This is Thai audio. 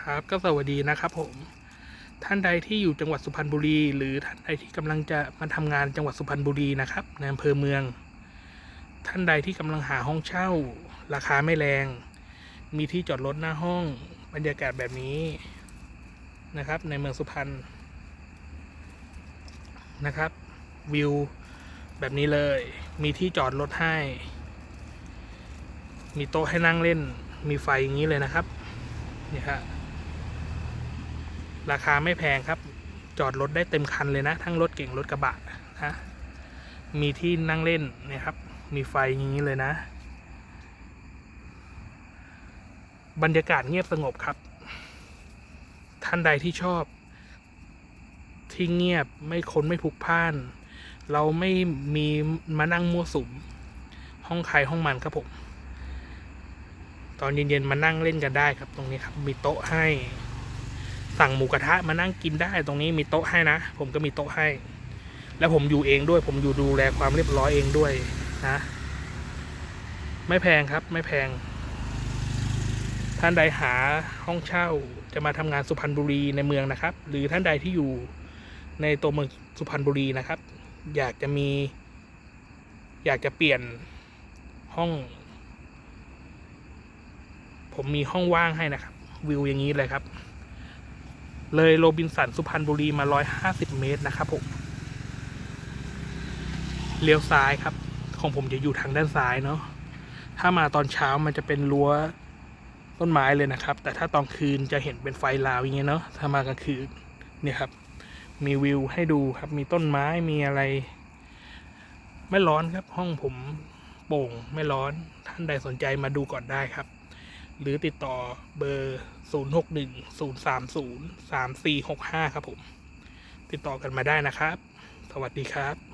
ครับ ก็สวัสดีนะครับผม ท่านใดที่อยู่จังหวัดสุพรรณบุรี หรือท่านใดที่กำลังจะมาทำงานจังหวัดสุพรรณบุรีนะครับในอำเภอเมือง ท่านใดที่กำลังหาห้องเช่า ราคาไม่แรง มีที่จอดรถหน้าห้อง บรรยากาศแบบนี้นะครับ ในเมืองสุพรรณนะครับ วิวแบบนี้เลย มีที่จอดรถให้ มีโต๊ะให้นั่งเล่น มีไฟอย่างนี้เลยนะครับ นี่ครับ ราคาไม่แพงครับ จอดรถได้เต็มคันเลยนะ ทั้งรถเก่งรถกระบะนะมีที่นั่งเล่นนี่ยครับ มีไฟอย่างนี้เลยนะ บรรยากาศเงียบสงบครับ ท่านใดที่ชอบ ที่เงียบไม่คนไม่พลุกพล่าน เราไม่มีมานั่งมั่วสุม ห้องใครห้องมันครับผม ตอนเย็นๆมานั่งเล่นกันได้ครับ ตรงนี้ครับ มีโต๊ะให้ สั่งหมูกระทะมานั่งกินได้ตรงนี้มีโต๊ะให้นะ ผมก็มีโต๊ะให้ แล้วผมอยู่เองด้วย ผมอยู่ดูแลความเรียบร้อยเองด้วยนะ ไม่แพงครับไม่แพง ท่านใดหาห้องเช่าจะมาทำงานสุพรรณบุรีในเมืองนะครับ หรือท่านใดที่อยู่ในตัวเมืองสุพรรณบุรีนะครับ อยากจะมี อยากจะเปลี่ยนห้อง ผมมีห้องว่างให้นะครับ วิวอย่างนี้เลยครับ เลยโรบินสันสุพรรณบุรีมา 150 เมตรนะครับผม เลี้ยวซ้ายครับ ของผมจะอยู่ทางด้านซ้ายเนาะ ถ้ามาตอนเช้ามันจะเป็นรั้วต้นไม้เลยนะครับ แต่ถ้าตอนคืนจะเห็นเป็นไฟลาวอย่างเงี้ยเนาะ ถ้ามากลางคืนเนี่ยครับ มีวิวให้ดูครับ มีต้นไม้ มีอะไร ไม่ร้อนครับ ห้องผมโปร่งไม่ร้อน ท่านใดสนใจมาดูก่อนได้ครับ หรือติดต่อเบอร์ 0 6 1 0 3 0 3 4 6 5 ครับผม ติดต่อกันมาได้นะครับ สวัสดีครับ